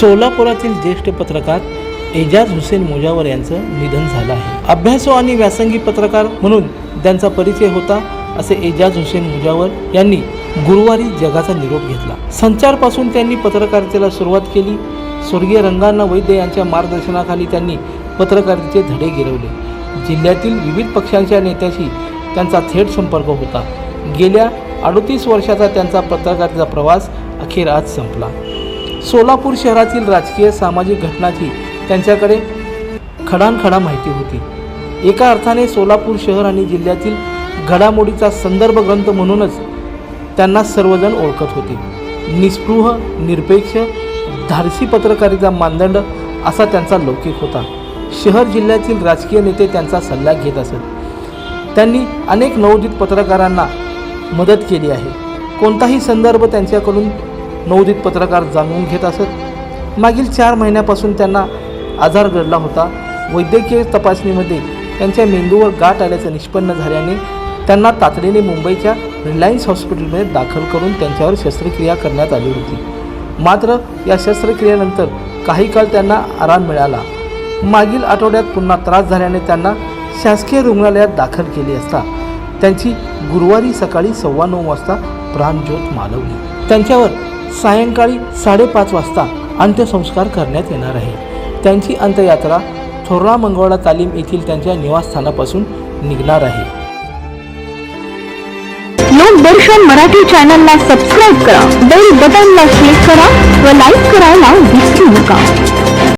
सोलापुरातील ज्येष्ठ पत्रकार एजाज हुसेन मुजावर यांचं निधन झालं आहे. अभ्यासो आणि व्यासंगी पत्रकार म्हणून त्यांचा परिचय होता असे एजाज हुसेन मुजावर यांनी गुरुवारी जगाचा निरोप घेतला. संचारपासून त्यांनी पत्रकारितेला सुरुवात केली. स्वर्गीय रंगांना वैद्य यांच्या मार्गदर्शनाखाली त्यांनी पत्रकारितेचे धडे गिरवले. जिल्ह्यातील विविध पक्षांच्या नेत्याशी त्यांचा थेट संपर्क होता. गेल्या अडतीस वर्षाचा त्यांचा पत्रकारितेचा प्रवास अखेर आज संपला. सोलापूर शहरातील राजकीय सामाजिक घटनाची त्यांच्याकडे खडानखडा माहिती होती. एका अर्थाने सोलापूर शहर आणि जिल्ह्यातील घडामोडीचा संदर्भ ग्रंथ म्हणूनच त्यांना सर्वजण ओळखत होते. निस्पृह निरपेक्ष धाडसी पत्रकारिता मानदंड असा त्यांचा लौकिक होता. शहर जिल्ह्यातील राजकीय नेते त्यांचा सल्ला घेत असत. त्यांनी अनेक नवोदित पत्रकारांना मदत केली आहे. कोणताही संदर्भ त्यांच्याकडून नवोदित पत्रकार जाणून घेत असत. मागील चार महिन्यापासून त्यांना आजार घडला होता. वैद्यकीय तपासणीमध्ये त्यांच्या मेंदूवर गाठ आल्याचं निष्पन्न झाल्याने त्यांना तातडीने मुंबईच्या रिलायन्स हॉस्पिटलमध्ये दाखल करून त्यांच्यावर शस्त्रक्रिया करण्यात आली होती. मात्र या शस्त्रक्रियेनंतर काही काळ त्यांना आराम मिळाला. मागील आठवड्यात पुन्हा त्रास झाल्याने त्यांना शासकीय रुग्णालयात दाखल केले असता त्यांची गुरुवारी सकाळी सव्वा नऊ वाजता प्राणज्योत मालवली. त्यांच्यावर सायंकाळी साडेपाच वाजता अंत्यसंस्कार करण्यात येणार आहे. त्यांची अंत्ययात्रा थोरला मंगळवाडा तालीम येथील त्यांच्या निवासस्थानापासून निघणार आहे. लोकदर्शन मराठी चॅनलला सबस्क्राईब करा बेल बटनला क्लिक करा व लाईक करायला विसरू नका.